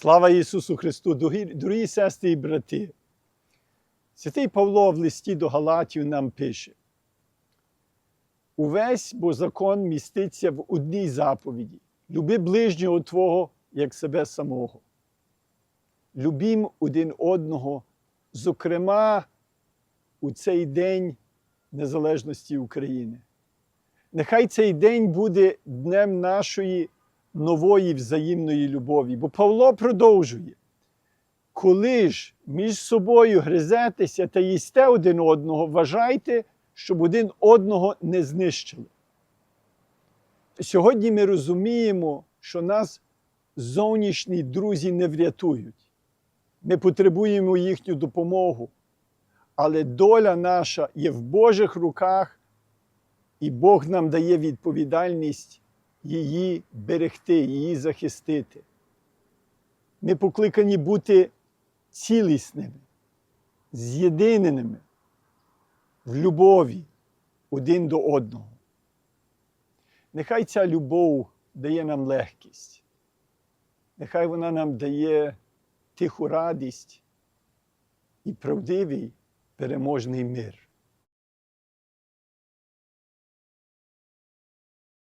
Слава Ісусу Христу, дорогі, сестри і брати. Святий Павло в листі до Галатів нам пише: Увесь бо закон міститься в одній заповіді: люби ближнього Твого, як себе самого. Любім один одного, зокрема, у цей день Незалежності України. Нехай цей день буде днем нашої нової взаємної любові. Бо Павло продовжує. Коли ж між собою гризетеся та їсте один одного, вважайте, щоб один одного не знищили. Сьогодні ми розуміємо, що нас зовнішні друзі не врятують. Ми потребуємо їхню допомогу. Але доля наша є в Божих руках, і Бог нам дає відповідальність її берегти, її захистити. Ми покликані бути цілісними, з'єдиненими в любові один до одного. Нехай ця любов дає нам легкість, нехай вона нам дає тиху радість і правдивий переможний мир.